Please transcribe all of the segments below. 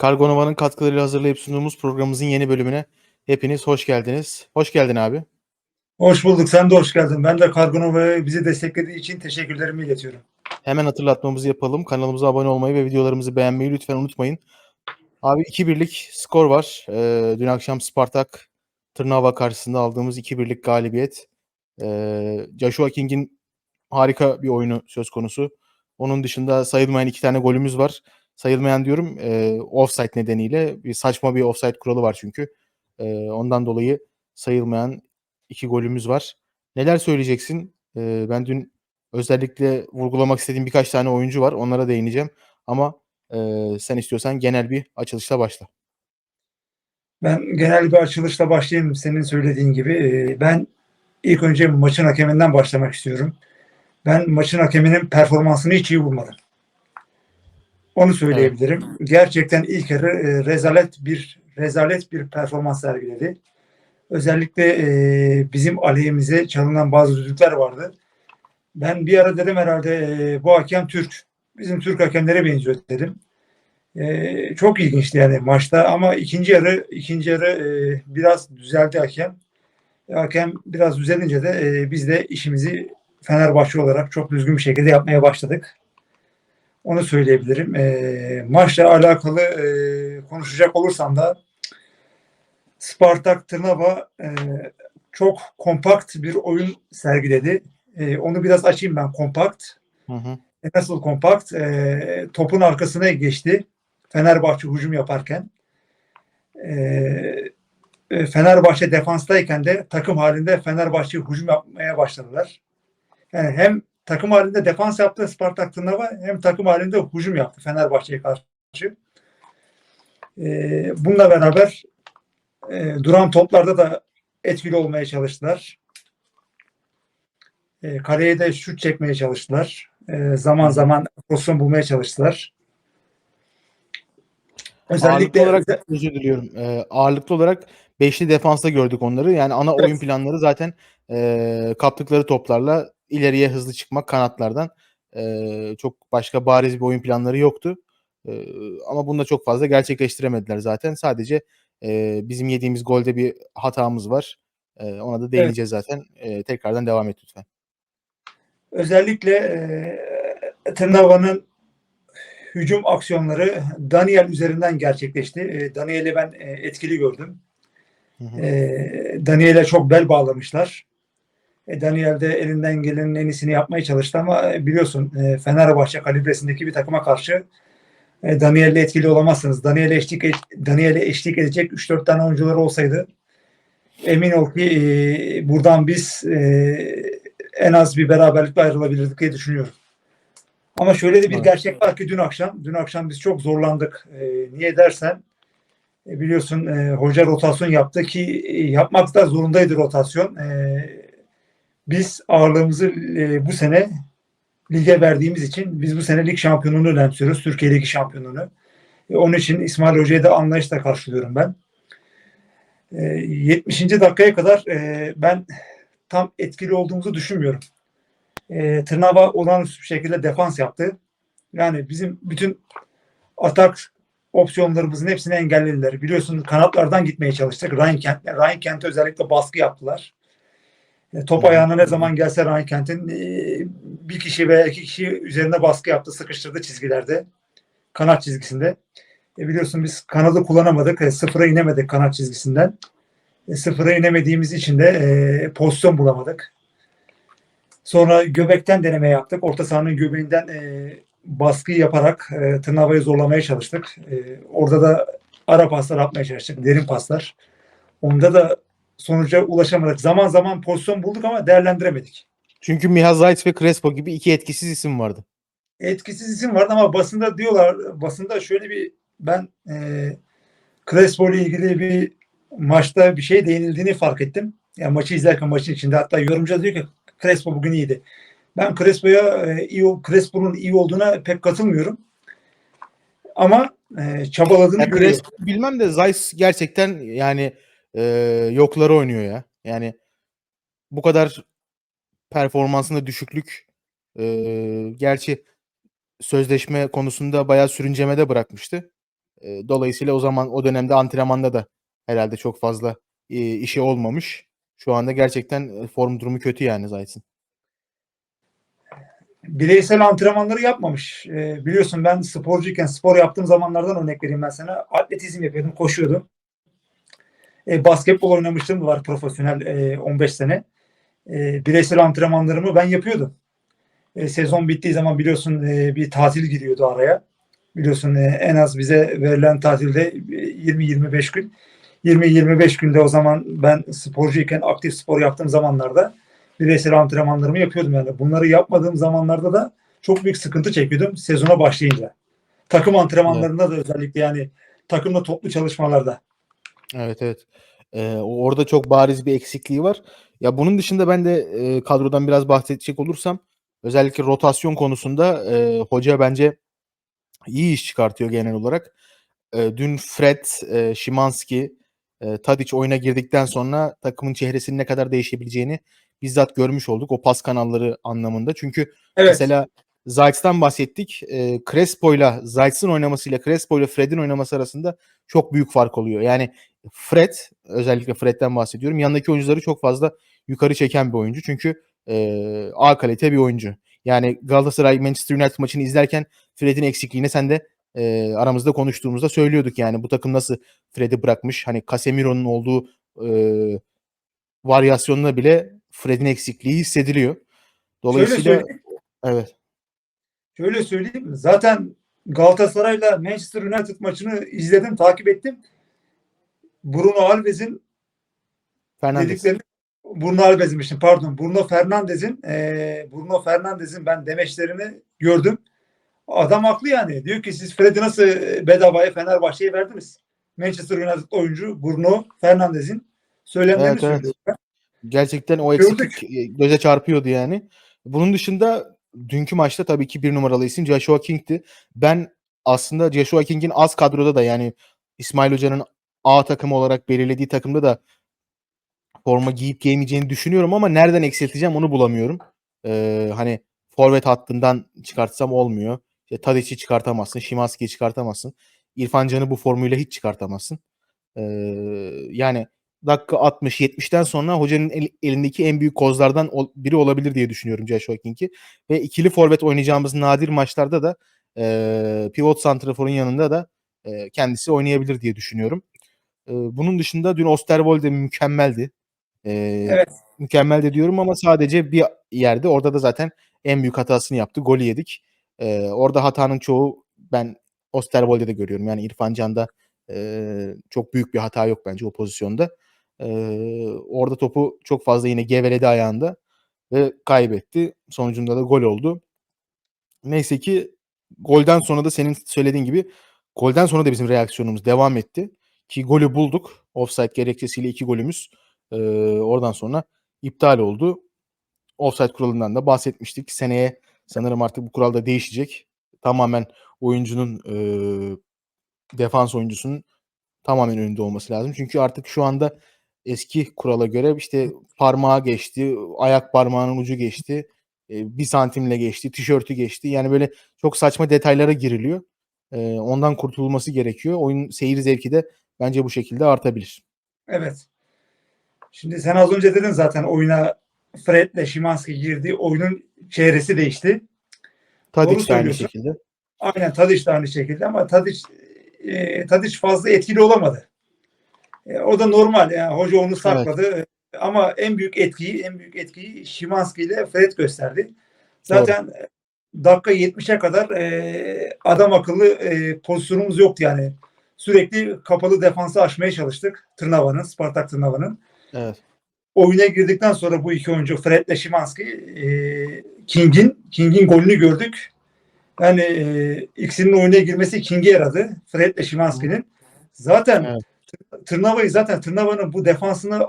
Kargonova'nın katkılarıyla hazırlayıp sunduğumuz programımızın yeni bölümüne hepiniz hoş geldiniz. Hoş geldin abi. Hoş bulduk. Sen de hoş geldin. Ben de Kargonova'ya bizi desteklediği için teşekkürlerimi iletiyorum. Hemen hatırlatmamızı yapalım. Kanalımıza abone olmayı ve videolarımızı beğenmeyi lütfen unutmayın. Abi 2-1'lik skor var. Ee, dün akşam Spartak Tırnava karşısında aldığımız 2-1'lik galibiyet. Ee, Joshua King'in harika bir oyunu söz konusu. Onun dışında sayılmayan iki tane golümüz var. Sayılmayan diyorum e, offside nedeniyle. Bir saçma bir offside kuralı var çünkü. E, ondan dolayı sayılmayan iki golümüz var. Neler söyleyeceksin? E, ben dün özellikle vurgulamak istediğim birkaç tane oyuncu var. Onlara değineceğim. Ama e, sen istiyorsan genel bir açılışla başla. Ben genel bir açılışla başlayayım senin söylediğin gibi. Ee, Ben ilk önce maçın hakeminden başlamak istiyorum. Ben maçın hakeminin performansını hiç iyi bulmadım. Onu söyleyebilirim. Gerçekten ilk yarı e, rezalet bir rezalet bir performans sergiledi. Özellikle e, bizim aleyhimize çalınan bazı düdükler vardı. Ben bir ara dedim herhalde e, bu hakem Türk. Bizim Türk hakemlere benziyor dedim. E, çok ilginçti yani maçta ama ikinci yarı ikinci yarı e, biraz düzeldi hakem. Hakem biraz düzelince de e, biz de işimizi Fenerbahçe olarak çok düzgün bir şekilde yapmaya başladık. Onu söyleyebilirim. E, maçla alakalı e, konuşacak olursam da Spartak Tırnava e, çok kompakt bir oyun sergiledi. E, onu biraz açayım ben kompakt. Hı hı. E, Nasıl kompakt? E, topun arkasına geçti. Fenerbahçe hücum yaparken. E, e, Fenerbahçe defanstayken de takım halinde Fenerbahçe hücum yapmaya başladılar. Yani hem takım halinde defans yaptı Spartak Tırnava hem takım halinde hücum yaptı Fenerbahçe'ye karşı. E, bununla beraber e, duran toplarda da etkili olmaya çalıştılar. E, kaleye de şut çekmeye çalıştılar. E, zaman zaman pozisyon bulmaya çalıştılar. Ağırlıklı olarak özür diliyorum. Ee, ağırlıklı olarak beşli defansta gördük onları. Yani ana Evet. oyun planları zaten e, kaptıkları toplarla ileriye hızlı çıkmak kanatlardan. E, çok başka bariz bir oyun planları yoktu. E, ama bunu da çok fazla gerçekleştiremediler zaten. Sadece e, bizim yediğimiz golde bir hatamız var. E, ona da değineceğiz zaten. E, tekrardan devam et lütfen. özellikle e, Tırnava'nın hücum aksiyonları Daniel üzerinden gerçekleşti. E, Daniel'i ben e, etkili gördüm. Hı hı. E, Daniel'e çok bel bağlamışlar. E, Daniel de elinden gelenin en iyisini yapmaya çalıştı ama e, biliyorsun e, Fenerbahçe kalibresindeki bir takıma karşı e, Daniel'le etkili olamazsınız. Daniel'e eşlik, Daniel'e eşlik edecek 3-4 tane oyuncuları olsaydı emin ol ki e, buradan biz e, en az bir beraberlikle ayrılabilirdik diye düşünüyorum. Ama şöyle de bir gerçek var ki dün akşam, dün akşam biz çok zorlandık. E, niye dersen e, biliyorsun e, hoca rotasyon yaptı ki e, yapmak da zorundaydı rotasyon. E, biz ağırlığımızı e, bu sene lige verdiğimiz için biz bu sene lig şampiyonluğunu önemsiyoruz. Türkiye Ligi şampiyonluğunu. E, onun için İsmail Hoca'yı da anlayışla karşılıyorum ben. E, 70. dakikaya kadar e, ben tam etkili olduğumuzu düşünmüyorum. E, Tırnava olağanüstü bir şekilde defans yaptı. Yani bizim bütün atak opsiyonlarımızın hepsini engellediler. Biliyorsunuz kanatlardan gitmeye çalıştık. Ryan Kent'le. Ryan Kent'e özellikle baskı yaptılar. E, top ayağına ne zaman gelse Ryan Kent'in e, bir kişi veya iki kişi üzerine baskı yaptı, sıkıştırdı çizgilerde. Kanat çizgisinde. E, biliyorsun biz kanadı kullanamadık. E, sıfıra inemedik kanat çizgisinden. E, sıfıra inemediğimiz için de e, pozisyon bulamadık. Sonra göbekten deneme yaptık. Orta sahanın göbeğinden e, baskı yaparak e, Tırnava'yı zorlamaya çalıştık. E, orada da ara paslar atmaya çalıştık. Derin paslar. Onda da sonuca ulaşamadık. Zaman zaman pozisyon bulduk ama değerlendiremedik. Çünkü Miha Zayt ve Crespo gibi iki etkisiz isim vardı. Etkisiz isim vardı ama basında diyorlar basında şöyle bir ben e, Crespo ile ilgili bir maçta bir şey değinildiğini fark ettim. Yani maçı izlerken maçın içinde hatta yorumcu diyor ki Crespo bugün iyiydi. Ben Crespo'ya e, iyi Crespo'nun iyi olduğuna pek katılmıyorum. Ama e, çabaladığını Ya görüyorum. Crespo bilmem de Zeiss gerçekten yani e, yokları oynuyor ya. Yani bu kadar performansında düşüklük e, gerçi sözleşme konusunda bayağı sürüncemede bırakmıştı. E, dolayısıyla o zaman o dönemde antrenmanda da herhalde çok fazla e, işi olmamış. Şu anda gerçekten e, form durumu kötü yani Zayt'ın. bireysel antrenmanları yapmamış. Ee, biliyorsun ben sporcuyken spor yaptığım zamanlardan örnek vereyim ben sana. Atletizm yapıyordum, koşuyordum. Ee, basketbol oynamıştım var profesyonel e, 15 sene. Ee, bireysel antrenmanlarımı ben yapıyordum. Ee, sezon bittiği zaman biliyorsun e, bir tatil giriyordu araya. Biliyorsun e, en az bize verilen tatilde e, 20-25 gün. 20-25 günde o zaman ben sporcuyken aktif spor yaptığım zamanlarda bireysel antrenmanlarımı yapıyordum yani. Bunları yapmadığım zamanlarda da çok büyük sıkıntı çekiyordum sezona başlayınca. Takım antrenmanlarında da özellikle yani takımla toplu çalışmalarda. Evet evet. Ee, orada çok bariz bir eksikliği var. Ya bunun dışında ben de e, kadrodan biraz bahsedecek olursam özellikle rotasyon konusunda e, hoca bence iyi iş çıkartıyor genel olarak. E, dün Fred, e, Şimanski, e, Tadic oyuna girdikten sonra takımın çehresinin ne kadar değişebileceğini bizzat görmüş olduk o pas kanalları anlamında. Çünkü Evet. Mesela Zayt'tan bahsettik. E, Crespo'yla Zayt'ın oynamasıyla Crespo'yla Fred'in oynaması arasında çok büyük fark oluyor. Yani Fred özellikle Fred'den bahsediyorum. Yanındaki oyuncuları çok fazla yukarı çeken bir oyuncu. Çünkü e, A kalite bir oyuncu. Yani Galatasaray Manchester United maçını izlerken Fred'in eksikliğini sen de e, aramızda konuştuğumuzda söylüyorduk yani bu takım nasıl Fred'i bırakmış. Hani Casemiro'nun olduğu e, varyasyonuna bile Fred'in eksikliği hissediliyor. Dolayısıyla evet. Şöyle söyleyeyim. Zaten Galatasaray'la Manchester United maçını izledim, takip ettim. Bruno Alves'in dediklerini Bruno Alves'mişim pardon. Bruno Fernandes'in eee Bruno Fernandes'in ben demeçlerini gördüm. Adam haklı yani. Diyor ki siz Fred'i nasıl bedavaya Fenerbahçe'ye verdiniz? Manchester United oyuncu Bruno Fernandes'in söylemlerini Evet, evet. söylüyor. Gerçekten o Gördük. eksiklik e, göze çarpıyordu yani. Bunun dışında dünkü maçta tabii ki bir numaralı isim Joshua King'ti. Ben aslında Joshua King'in az kadroda da yani İsmail Hoca'nın A takımı olarak belirlediği takımda da forma giyip giymeyeceğini düşünüyorum ama nereden eksilteceğim onu bulamıyorum. Ee, hani forvet hattından çıkartsam olmuyor. İşte Tadic'i çıkartamazsın, Şimanski'yi çıkartamazsın. İrfan Can'ı bu formuyla hiç çıkartamazsın. Ee, yani dakika 60-70'ten sonra hocanın el- elindeki en büyük kozlardan ol- biri olabilir diye düşünüyorum Joshua King'i. Ve ikili forvet oynayacağımız nadir maçlarda da e, pivot santraforun yanında da e, kendisi oynayabilir diye düşünüyorum. E, bunun dışında dün Osterwolde mükemmeldi. E, Evet. Mükemmel de diyorum ama sadece bir yerde orada da zaten en büyük hatasını yaptı. Golü yedik. E, orada hatanın çoğu ben Osterwolde'de görüyorum. Yani İrfan Can'da e, çok büyük bir hata yok bence o pozisyonda. E, orada topu çok fazla yine geveledi ayağında ve kaybetti. Sonucunda da gol oldu. Neyse ki golden sonra da senin söylediğin gibi golden sonra da bizim reaksiyonumuz devam etti. Ki golü bulduk. Offside gerekçesiyle iki golümüz e, oradan sonra iptal oldu. Offside kuralından da bahsetmiştik. Seneye sanırım artık bu kural da değişecek. Tamamen oyuncunun e, defans oyuncusunun tamamen önünde olması lazım. Çünkü artık şu anda eski kurala göre işte parmağı geçti, ayak parmağının ucu geçti, e, bir santimle geçti, tişörtü geçti. Yani böyle çok saçma detaylara giriliyor. E, ondan kurtulması gerekiyor. Oyun seyir zevki de bence bu şekilde artabilir. Evet. Şimdi sen az önce dedin zaten oyuna Fred'le Şimanski girdi. Oyunun çehresi değişti. Doğru de aynı şekilde. Aynen Tadiç de aynı şekilde ama Tadiç e, Tadiç fazla etkili olamadı. E, o da normal yani hoca onu sakladı. E, Ama en büyük etkiyi en büyük etkiyi Şimanski ile Fred gösterdi. Zaten e, dakika 70'e kadar e, adam akıllı e, pozisyonumuz yoktu yani. Sürekli kapalı defansı aşmaya çalıştık. Tırnava'nın, Spartak Tırnava'nın. Evet. Oyuna girdikten sonra bu iki oyuncu Fred ile Şimanski e, King'in King'in golünü gördük. Yani e, ikisinin oyuna girmesi King'e yaradı. Fred ile Şimanski'nin. Zaten Evet. Tırnava'yı zaten Tırnava'nın bu defansını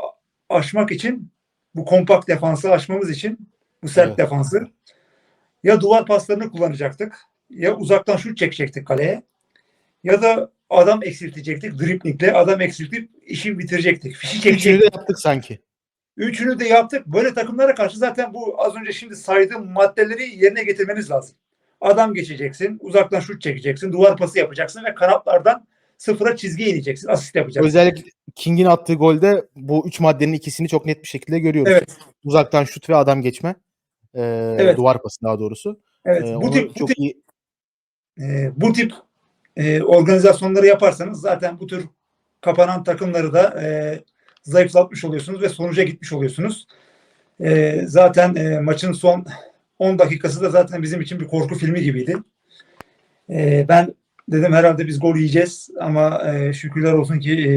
aşmak için bu kompakt defansı aşmamız için bu sert Evet. defansı ya duvar paslarını kullanacaktık ya uzaktan şut çekecektik kaleye ya da adam eksiltecektik driplingle adam eksiltip işi bitirecektik. Fişi Üçünü çekecektik. de yaptık sanki. Üçünü de yaptık. Böyle takımlara karşı zaten bu az önce şimdi saydığım maddeleri yerine getirmeniz lazım. Adam geçeceksin, uzaktan şut çekeceksin, duvar pası yapacaksın ve kanatlardan sıfıra çizgiye ineceksin. Asist yapacaksın. Özellikle King'in attığı golde bu üç maddenin ikisini çok net bir şekilde görüyoruz. Evet. Uzaktan şut ve adam geçme. Ee, Evet. Duvar pası daha doğrusu. Evet. Ee, bu tip bu çok tip iyi e, bu tip e, organizasyonları yaparsanız zaten bu tür kapanan takımları da e, zayıflatmış oluyorsunuz ve sonuca gitmiş oluyorsunuz. E, zaten e, maçın son 10 dakikası da zaten bizim için bir korku filmi gibiydi. E, ben dedim herhalde biz gol yiyeceğiz ama e, şükürler olsun ki e,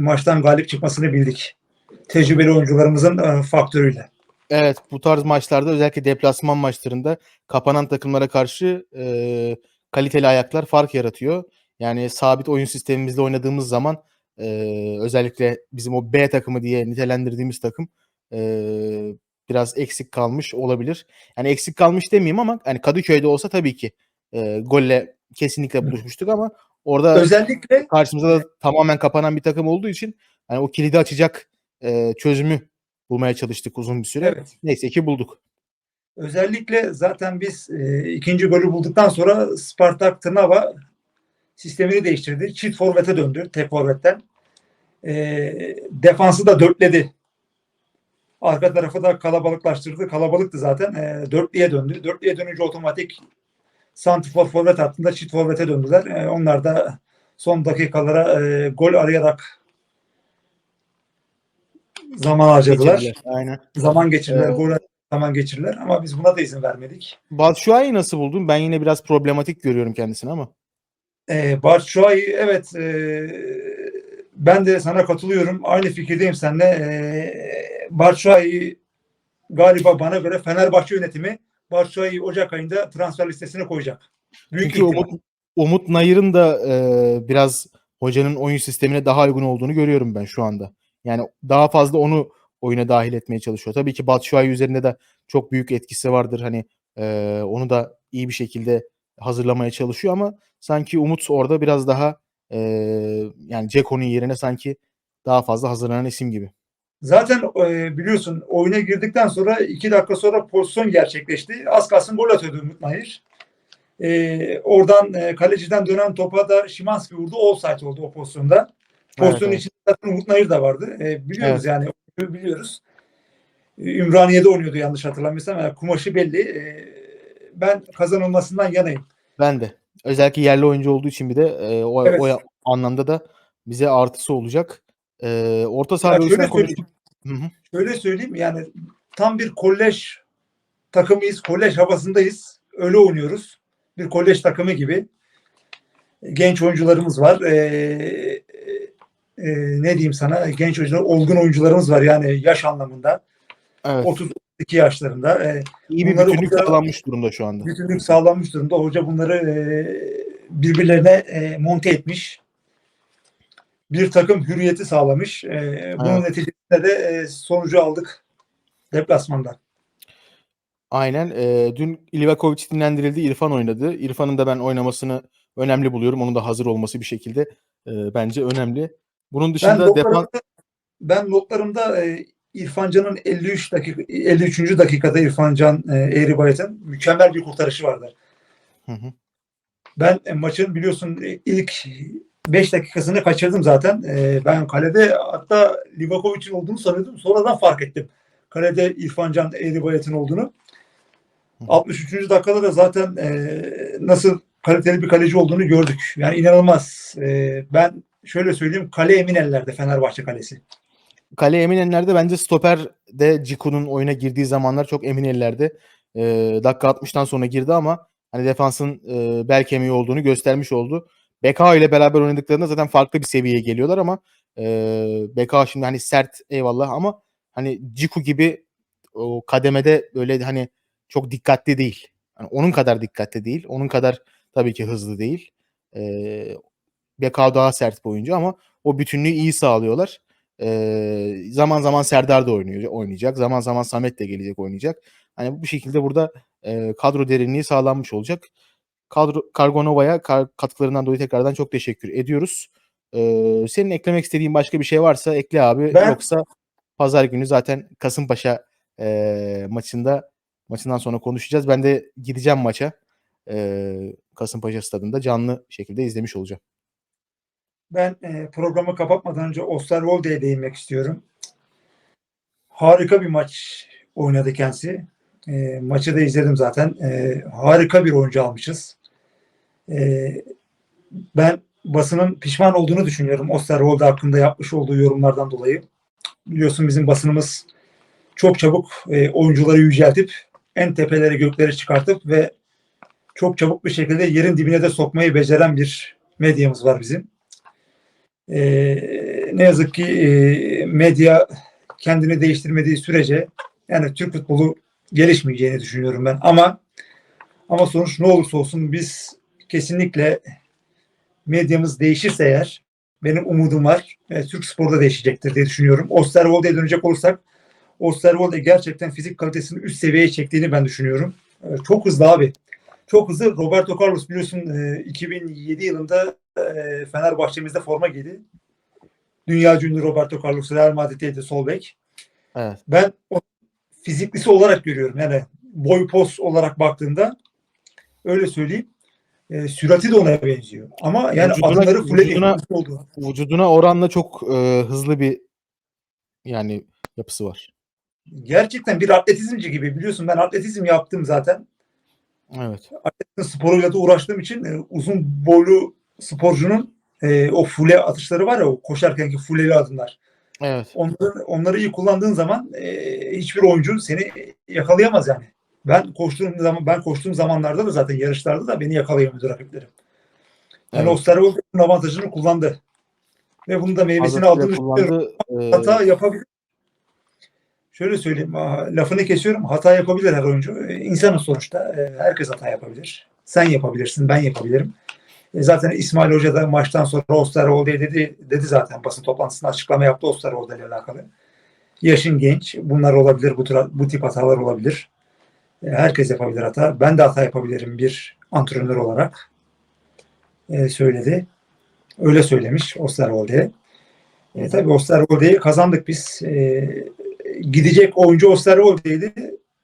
maçtan galip çıkmasını bildik. Tecrübeli oyuncularımızın e, faktörüyle. Evet bu tarz maçlarda özellikle deplasman maçlarında kapanan takımlara karşı e, kaliteli ayaklar fark yaratıyor. Yani sabit oyun sistemimizde oynadığımız zaman e, özellikle bizim o B takımı diye nitelendirdiğimiz takım e, biraz eksik kalmış olabilir. Yani eksik kalmış demeyeyim ama hani Kadıköy'de olsa tabii ki e, golle kesinlikle buluşmuştuk ama orada Özellikle karşımıza da tamamen kapanan bir takım olduğu için hani o kilidi açacak e, çözümü bulmaya çalıştık uzun bir süre. evet. Neyse ki bulduk. Özellikle zaten biz e, ikinci golü bulduktan sonra Spartak Tırnava sistemini değiştirdi. Çift forvete döndü tek forvetten. E, defansı da dörtledi. Arka tarafı da kalabalıklaştırdı. Kalabalıktı zaten. E, dörtlüye döndü. Dörtlüye dönünce otomatik santifor forvet hattında çift forvete döndüler. E, onlar da son dakikalara e, gol arayarak zaman harcadılar. Geçirdiler. Aynen. Zaman geçirdiler. Evet. Gol zaman geçirdiler ama biz buna da izin vermedik. Batshuayi'yi nasıl buldun? Ben yine biraz problematik görüyorum kendisini ama. E, Batshuayi evet e, ben de sana katılıyorum. Aynı fikirdeyim seninle. E, Batshuayi galiba bana göre Fenerbahçe yönetimi Batshuayi'yi Ocak ayında transfer listesine koyacak. Büyük Çünkü ihtimal. Umut, Umut Nayır'ın da e, biraz hocanın oyun sistemine daha uygun olduğunu görüyorum ben şu anda. Yani daha fazla onu oyuna dahil etmeye çalışıyor. Tabii ki Batshuayi üzerinde de çok büyük etkisi vardır. Hani e, onu da iyi bir şekilde hazırlamaya çalışıyor ama sanki Umut orada biraz daha e, yani Ceko'nun yerine sanki daha fazla hazırlanan isim gibi. Zaten e, biliyorsun oyuna girdikten sonra iki dakika sonra pozisyon gerçekleşti. Az kalsın gol atıyordu Umut Nayır. E, oradan e, kaleciden dönen topa da Şimanski vurdu. Offside oldu o pozisyonda. Pozisyonun evet. içinde zaten Umut Nayır da vardı. E, biliyoruz Evet. yani biliyoruz. E, Ümraniye'de oynuyordu yanlış hatırlamıyorsam. Yani kumaşı belli. E, ben kazanılmasından yanayım. Ben de. Özellikle yerli oyuncu olduğu için bir de e, o, Evet. o anlamda da bize artısı olacak. E, orta saha şöyle söyleyeyim. konuştuk. Şöyle söyleyeyim yani tam bir kolej takımıyız. Kolej havasındayız. Öyle oynuyoruz. Bir kolej takımı gibi. Genç oyuncularımız var. Ee, e, ne diyeyim sana? Genç oyuncular, olgun oyuncularımız var yani yaş anlamında. Evet. 32 yaşlarında. Ee, İyi bir bütünlük hoca- sağlanmış durumda şu anda. bütünlük sağlanmış durumda. Hoca bunları e, birbirlerine e, monte etmiş. Bir takım hürriyeti sağlamış. E, bunun Evet. neticesinde de e, sonucu aldık deplasmanda. Aynen. E, dün Livakovic dinlendirildi. İrfan oynadı. İrfan'ın da ben oynamasını önemli buluyorum. Onun da hazır olması bir şekilde e, bence önemli. Bunun Ben dışında defans notlarımda, ben notlarımda e, İrfan Can'ın 53 dakika 53. dakikada İrfan Can e, Eğribayat'ın mükemmel bir kurtarışı vardı. Hı hı. Ben e, maçın biliyorsun e, ilk 5 dakikasını kaçırdım zaten. E, ben kalede hatta Livakovic'in olduğunu sanıyordum. Sonradan fark ettim. Kalede İrfan Can Eğribayat'ın olduğunu. 63. dakikada da zaten e, nasıl kaliteli bir kaleci olduğunu gördük. Yani inanılmaz. E, ben şöyle söyleyeyim kale emin ellerde Fenerbahçe kalesi. Kale emin ellerde bence stoper de Ciku'nun oyuna girdiği zamanlar çok emin ellerde. E, dakika 60'tan sonra girdi ama hani defansın e, bel kemiği olduğunu göstermiş oldu. BK ile beraber oynadıklarında zaten farklı bir seviyeye geliyorlar ama e, BK şimdi hani sert eyvallah ama hani Ciku gibi o kademede böyle hani çok dikkatli değil. Yani onun kadar dikkatli değil. Onun kadar tabii ki hızlı değil. E, BK daha sert bir oyuncu ama o bütünlüğü iyi sağlıyorlar. Ee, zaman zaman Serdar da oynuyor, oynayacak. Zaman zaman Samet de gelecek oynayacak. Hani bu şekilde burada e, kadro derinliği sağlanmış olacak. Kadro Kargonova'ya kar- katkılarından dolayı tekrardan çok teşekkür ediyoruz. Ee, senin eklemek istediğin başka bir şey varsa ekle abi. Ben- Yoksa pazar günü zaten Kasımpaşa e, maçında maçından sonra konuşacağız. Ben de gideceğim maça. E, Kasımpaşa stadında canlı şekilde izlemiş olacağım. Ben e, programı kapatmadan önce Osterwolde'ye değinmek istiyorum. Harika bir maç oynadı kendisi. E, maçı da izledim zaten. E, harika bir oyuncu almışız. E, ben basının pişman olduğunu düşünüyorum Osterwolde hakkında yapmış olduğu yorumlardan dolayı. Biliyorsun bizim basınımız çok çabuk e, oyuncuları yüceltip en tepelere göklere çıkartıp ve çok çabuk bir şekilde yerin dibine de sokmayı beceren bir medyamız var bizim. E, ne yazık ki e, medya kendini değiştirmediği sürece yani Türk futbolu gelişmeyeceğini düşünüyorum ben. Ama ama sonuç ne olursa olsun biz kesinlikle medyamız değişirse eğer benim umudum var. E, Türk sporda değişecektir diye düşünüyorum. Osterwolde'ye dönecek olursak Osterwolde gerçekten fizik kalitesini üst seviyeye çektiğini ben düşünüyorum. E, çok hızlı abi. Çok hızlı. Roberto Carlos biliyorsun e, 2007 yılında e, Fenerbahçe'mizde forma giydi. Dünya ünlü Roberto Carlos Real Madrid'deydi sol bek. Evet. Ben o fiziklisi olarak görüyorum. Yani boy pos olarak baktığımda öyle söyleyeyim. E, sürati de ona benziyor. Ama yani Vücuduna- adımları full vücuduna- oldu. Vücuduna oranla çok e, hızlı bir yani yapısı var. Gerçekten bir atletizmci gibi. Biliyorsun ben atletizm yaptım zaten. Evet. sporuyla da uğraştığım için e, uzun boylu sporcunun e, o fule atışları var ya o koşarkenki fuleli adımlar. Evet. Onları, onları iyi kullandığın zaman e, hiçbir oyuncu seni yakalayamaz yani. Ben koştuğum zaman ben koştuğum zamanlarda da zaten yarışlarda da beni yakalayamıyordu rakiplerim. Yani Evet. Osterwolde bunun avantajını kullandı. Ve bunu da meyvesini aldığını düşünüyorum. kullandı. E, Hata yapabilir. Şöyle söyleyeyim, lafını kesiyorum. Hata yapabilir her oyuncu. Ee, İnsanın sonuçta. Ee, Herkes hata yapabilir. Sen yapabilirsin, ben yapabilirim. E, Zaten İsmail Hoca da maçtan sonra Osterwolde dedi, dedi zaten basın toplantısında açıklama yaptı Osterwolde ile alakalı. Yaşın genç, bunlar olabilir, bu, bu tip hatalar olabilir. E, Herkes yapabilir hata. Ben de hata yapabilirim bir antrenör olarak e, söyledi. Öyle söylemiş Osterwolde'ye. E, tabii Osterwolde'yi kazandık biz. E, gidecek oyuncu Osterwolde'ydi.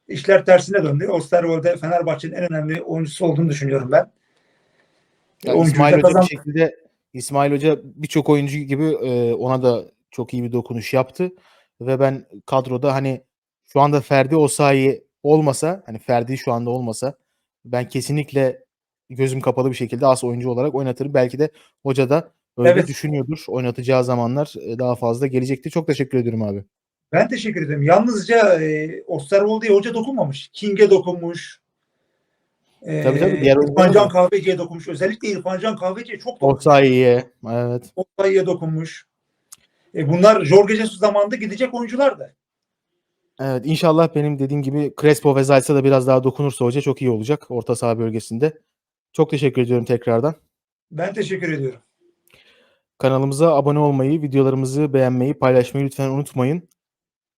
İşler tersine döndü. Osterwolde Fenerbahçe'nin en önemli oyuncusu olduğunu düşünüyorum ben. Yani İsmail Hoca bir şekilde İsmail Hoca birçok oyuncu gibi e, ona da çok iyi bir dokunuş yaptı ve ben kadroda hani şu anda Ferdi Osayi olmasa hani Ferdi şu anda olmasa ben kesinlikle gözüm kapalı bir şekilde as oyuncu olarak oynatırım. Belki de hoca da öyle Evet. düşünüyordur. Oynatacağı zamanlar e, daha fazla gelecektir. Çok teşekkür ediyorum abi. Ben teşekkür ederim. Yalnızca e, Osterwolde'ye hoca dokunmamış. King'e dokunmuş. E, Tabii tabii, diğer İrfan Can da. Kahveci'ye dokunmuş. Özellikle İrfan Can Kahveci'ye çok dokunmuş. Osayi'ye evet. Osayi'ye dokunmuş. E, bunlar Jorge Jesus zamanında gidecek oyunculardı. Evet inşallah benim dediğim gibi Crespo ve Zayt'sa da biraz daha dokunursa hoca çok iyi olacak orta saha bölgesinde. Çok teşekkür ediyorum tekrardan. Ben teşekkür ediyorum. Kanalımıza abone olmayı, videolarımızı beğenmeyi, paylaşmayı lütfen unutmayın.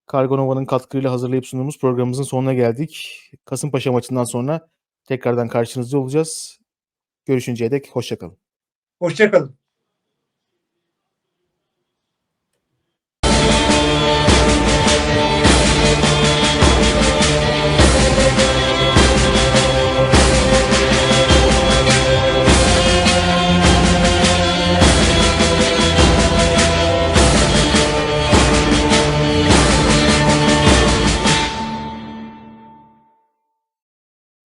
Kargonova'nın katkılarıyla hazırlayıp sunduğumuz programımızın sonuna geldik. Kasımpaşa maçından sonra tekrardan karşınızda olacağız. Görüşünceye dek hoşçakalın. Hoşçakalın.